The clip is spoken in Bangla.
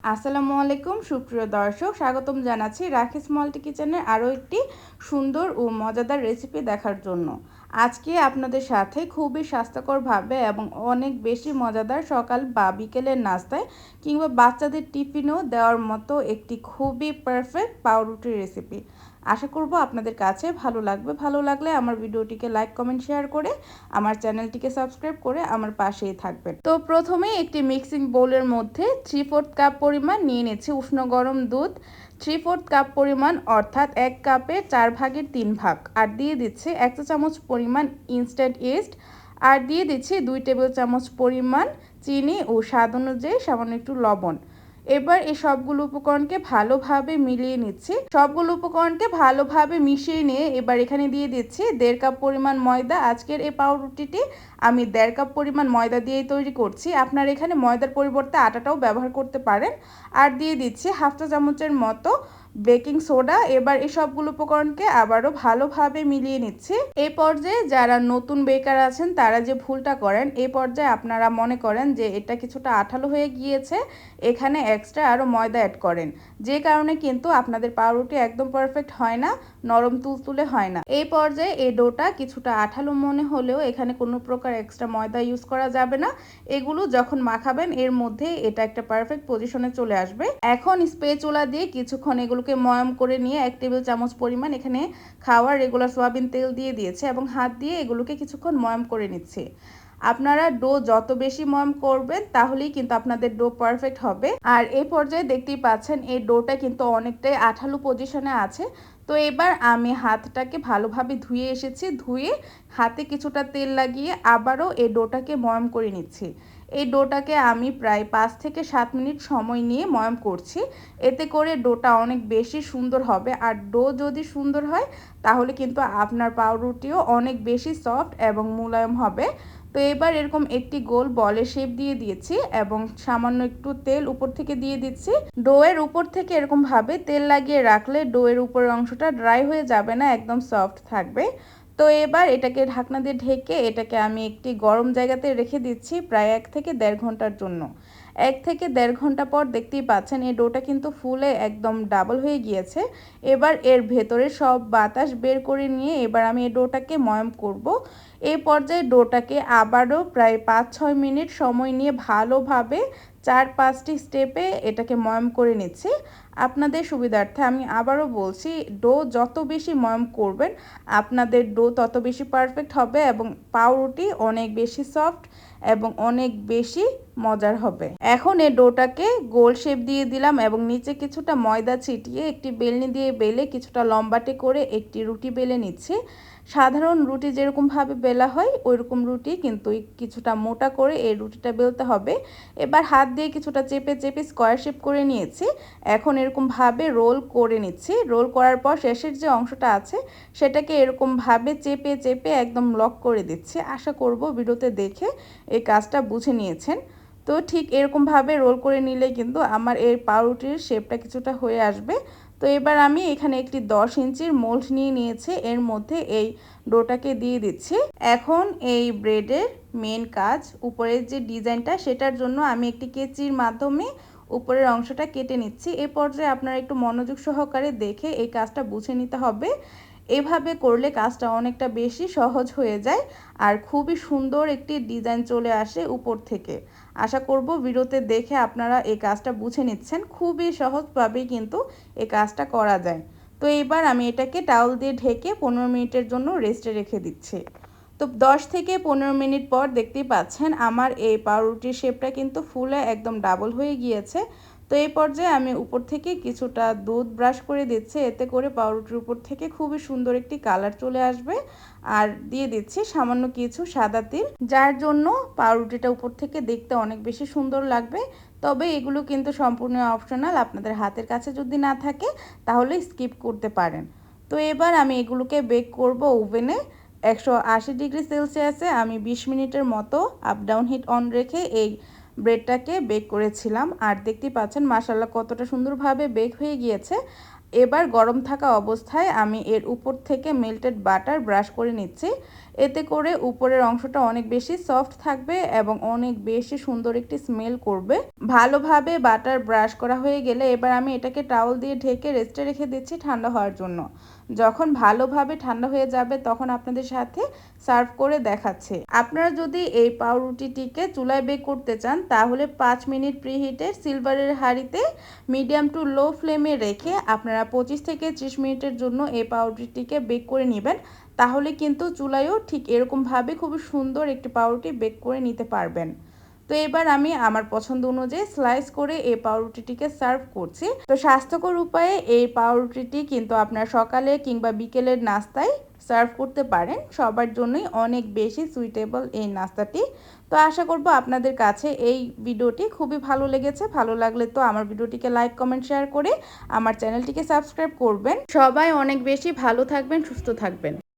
আসসালামু আলাইকুম, সুপ্রিয় দর্শক। স্বাগতম জানাচ্ছি রাখিস মাল্টি কিচেনের আরও একটি সুন্দর ও মজাদার রেসিপি দেখার জন্য। আজকে আপনাদের সাথে খুবই স্বাস্থ্যকরভাবে এবং অনেক বেশি মজাদার সকাল বা বিকেলের নাস্তায় কিংবা বাচ্চাদের টিফিনও দেওয়ার মতো একটি খুবই পারফেক্ট পাউরুটির রেসিপি আশা করব আপনাদের কাছে ভালো লাগবে। ভালো লাগলে আমার ভিডিওটিকে লাইক কমেন্ট শেয়ার করে আমার চ্যানেলটিকে সাবস্ক্রাইব করে আমার পাশেই থাকবেন। তো প্রথমে একটি মিক্সিং বোলের মধ্যে থ্রি ফোর্থ কাপ পরিমাণ নিয়ে নিচ্ছি উষ্ণ গরম দুধ। থ্রি ফোর্থ কাপ পরিমাণ অর্থাৎ এক কাপে চার ভাগের তিন ভাগ। আর দিয়ে দিচ্ছে এক চামচ পরিমাণ ইনস্ট্যান্ট ইস্ট আর দিয়ে দিচ্ছি দুই টেবিল চামচ পরিমাণ চিনি ও স্বাদ অনুযায়ী সামান্য একটু লবণ। এবার এই সবগুলো উপকরণকে ভালোভাবে মিলিয়ে নিচ্ছি। সবগুলো উপকরণকে ভালোভাবে মিশিয়ে নিয়ে এবার এখানে দিয়ে দিচ্ছি দেড় কাপ পরিমাণ ময়দা। আজকের এই পাউরুটিটি আমি দেড় কাপ পরিমাণ ময়দা দিয়েই তৈরি করছি। আপনার এখানে ময়দার পরিবর্তে আটাটাও ব্যবহার করতে পারেন। আর দিয়ে দিচ্ছি হাফটা চামচের মতো বেকিং সোডা, এবার এই সবগুলো উপকরণকে আবারও ভালোভাবে মিলিয়ে নিচ্ছি। এই পর্যায়ে যারা নতুন বেকার আছেন, তারা যে ভুলটা করেন এই পর্যায়ে আপনারা মনে করেন যে এটা কিছুটা আঠালো হয়ে গিয়েছে। এখানে এক্সট্রা আরও ময়দা অ্যাড করেন। যে কারণে কিন্তু আপনাদের পাউরুটি একদম পারফেক্ট হয় না, নরম তুলতুলে হয় না। এই পর্যায়ে এই ডোটা কিছুটা আঠালো মনে হলেও এখানে কোনো প্রকার এক্সট্রা ময়দা ইউজ করা যাবে না। এগুলো যখন মাখাবেন, এর মধ্যে এটা একটা পারফেক্ট পজিশনে চলে আসবে। এখন স্প্রে চুলা দিয়ে কিছুক্ষণ এগুলোকে ময়ম করে নিয়ে এক টেবিল চামচ পরিমাণ এখানে খাওয়ার রেগুলার সোয়াবিন তেল দিয়ে দিয়েছে এবং হাত দিয়ে এগুলোকে কিছুক্ষণ ময়ম করে নিচ্ছে। আপনারা ডো যত বেশি ময়ম করবেন, তাহলেই কিন্তু আপনাদের ডো পারফেক্ট হবে। আর এই পর্যায়ে দেখতেই পাচ্ছেন, এই ডোটা কিন্তু অনেকটাই আঠালো পজিশনে আছে। তো এবার আমি হাতটাকে ভালোভাবে ধুয়ে এসেছি, ধুয়ে হাতে কিছুটা তেল লাগিয়ে আবারও এই ডোটাকে ময়ম করে নিচ্ছি। এই ডোটাকে আমি প্রায় পাঁচ থেকে সাত মিনিট সময় নিয়ে ময়ম করছি। এতে করে ডোটা অনেক বেশি সুন্দর হবে। আর ডো যদি সুন্দর হয়, তাহলে কিন্তু আপনার পাউরুটিও অনেক বেশি সফট এবং মুলায়ম হবে। তো এবার এরকম একটি গোল বলে শেপ দিয়ে দিয়েছি এবং সামান্য একটু তেল উপর থেকে দিয়ে দিচ্ছি। ডোয়ের উপর থেকে এরকম ভাবে তেল লাগিয়ে রাখলে ডোয়ের উপরের অংশটা ড্রাই হয়ে যাবে না, একদম সফট থাকবে। তো এবার এটাকে ঢাকনা দিয়ে ঢেকে এটাকে আমি একটি গরম জায়গাতে রেখে দিচ্ছি প্রায় এক থেকে দেড় ঘণ্টার জন্য এক থেকে দেড় ঘণ্টা পর দেখতেই পাচ্ছেন এই ডোটা কিন্তু ফুলে একদম ডাবল হয়ে গিয়েছে এবার এর ভেতরে সব বাতাস বের করে নিয়ে এবার আমি এই ডোটাকে ময়ম করব। এই পর্যায়ে ডোটাকে আবারও প্রায় পাঁচ ছয় মিনিট সময় নিয়ে ভালোভাবে চার পাঁচটি স্টেপে এটাকে ময়ম করে নিচ্ছি। আপনাদের সুবিধার্থে আমি আবারও বলছি, ডো যত বেশি ময়ম করবেন, আপনাদের ডো তত বেশি পারফেক্ট হবে এবং পাউরুটি অনেক বেশি সফট এবং অনেক বেশি মজার হবে। এখন এই ডোটাকে গোল শেপ দিয়ে দিলাম এবং নিচে কিছুটা ময়দা ছিটিয়ে একটি বেলনি দিয়ে বেলে কিছুটা লম্বাটে করে একটি রুটি বেলে নিচ্ছি। সাধারণ রুটি যেরকমভাবে বেলা হয় ওই রকম রুটি কিন্তু কিছুটা মোটা করে এই রুটিটা বেলতে হবে। এবার হাত দিয়ে কিছুটা চেপে চেপে স্কোয়ার শেপ করে নিয়েছি। এখন এরকমভাবে রোল করে নিচ্ছি। রোল করার পর শেষের যে অংশটা আছে, সেটাকে এরকমভাবে চেপে চেপে একদম লক করে দিচ্ছি। আশা করব ভিডিওতে দেখে এই কাজটা বুঝে নিয়েছেন। তো ঠিক এরকমভাবে রোল করে নিলে কিন্তু আমার এই পাউরুটির শেপটা কিছুটা হয়ে আসবে। তো এবার আমি এখানে একটি দশ ইঞ্চির মোল্ড নিয়ে নিয়েছি। এর মধ্যে এই ডোটাকে দিয়ে দিচ্ছি। এখন এই ব্রেডের মেন কাজ, উপরের যে ডিজাইনটা, সেটার জন্য আমি একটি কেচির মাধ্যমে উপরের অংশটা কেটে নিচ্ছি। এ পর্যায়ে আপনারা একটু মনোযোগ সহকারে দেখে এই কাজটা বুঝে নিতে হবে। এভাবে করলে কাজটা অনেকটা বেশি সহজ হয়ে যায় আর খুবই সুন্দর একটি ডিজাইন চলে আসে উপর থেকে। আশা করব ভিডিওতে দেখে আপনারা এই কাজটা বুঝে নিচ্ছেন। খুবই সহজভাবেই কিন্তু এই কাজটা করা যায়। তো এবার আমি এটাকে টাউল দিয়ে ঢেকে পনেরো মিনিটের জন্য রেস্টে রেখে দিচ্ছি। তো দশ থেকে পনেরো মিনিট পর দেখতেই পাচ্ছেন আমার এই পাউরুটির শেপটা কিন্তু ফুলে একদম ডাবল হয়ে গিয়েছে। তো এই পর্যায়ে আমি উপর থেকে কিছুটা দুধ ব্রাশ করে দিচ্ছি। এতে করে পাউরুটির উপর থেকে খুবই সুন্দর একটি কালার চলে আসবে। আর দিয়ে দিচ্ছি সামান্য কিছু সাদা তিল, যার জন্য পাউরুটিটা উপর থেকে দেখতে অনেক বেশি সুন্দর লাগবে। তবে এগুলো কিন্তু সম্পূর্ণ অপশনাল আপনাদের হাতের কাছে যদি না থাকে, তাহলে স্কিপ করতে পারেন। তো এবার আমি এগুলোকে বেক করব ওভেনে একশো আশি ডিগ্রি সেলসিয়াসে আমি ২০ মিনিটের মতো আপ ডাউন হিট অন রেখে এই ব্রেডটাকে বেক করেছিলাম। আর দেখতে পাচ্ছেন মাসাল্লাহ কতটা সুন্দরভাবে বেক হয়ে গিয়েছে। এবার গরম থাকা অবস্থায় আমি এর উপর থেকে মেল্টেড বাটার ব্রাশ করে নিচ্ছি। এতে করে উপরের অংশটা অনেক বেশি সফট থাকবে এবং অনেক বেশি সুন্দর একটি স্মেল করবে। ভালোভাবে বাটার ব্রাশ করা হয়ে গেলে এবার আমি এটাকে টাওয়াল দিয়ে ঢেকে রেস্টে রেখে দিচ্ছি ঠান্ডা হওয়ার জন্য। যখন ভালোভাবে ঠান্ডা হয়ে যাবে তখন আপনাদের সাথে সার্ভ করে দেখাচ্ছে। আপনারা যদি এই পাউরুটিটিকে চুলায় বেক করতে চান, তাহলে পাঁচ মিনিট প্রিহিটের সিলভারের হাঁড়িতে মিডিয়াম টু লো ফ্লেমে রেখে আপনারা পঁচিশ থেকে ত্রিশ মিনিটের জন্য এই পাউরুটিটিকে বেক করে নেবেন। তাহলে কিন্তু চুলায়ও ঠিক এরকমভাবে খুবই সুন্দর একটি পাউরুটি বেক করে নিতে পারবেন। তো এবার আমি আমার পছন্দ অনুযায়ী স্লাইস করে এই পাউরুটিটিকে সার্ভ করছি। তো স্বাস্থ্যকর উপায়ে এই পাউরুটিটি কিন্তু আপনার সকালে কিংবা বিকেলের নাস্তায় সার্ভ করতে পারেন। সবার জন্যই অনেক বেশি সুইটেবল এই নাস্তাটি। তো আশা করব আপনাদের কাছে এই ভিডিওটি খুবই ভালো লেগেছে। ভালো লাগলে তো আমার ভিডিওটিকে লাইক কমেন্ট শেয়ার করে আমার চ্যানেলটিকে সাবস্ক্রাইব করবেন। সবাই অনেক বেশি ভালো থাকবেন, সুস্থ থাকবেন।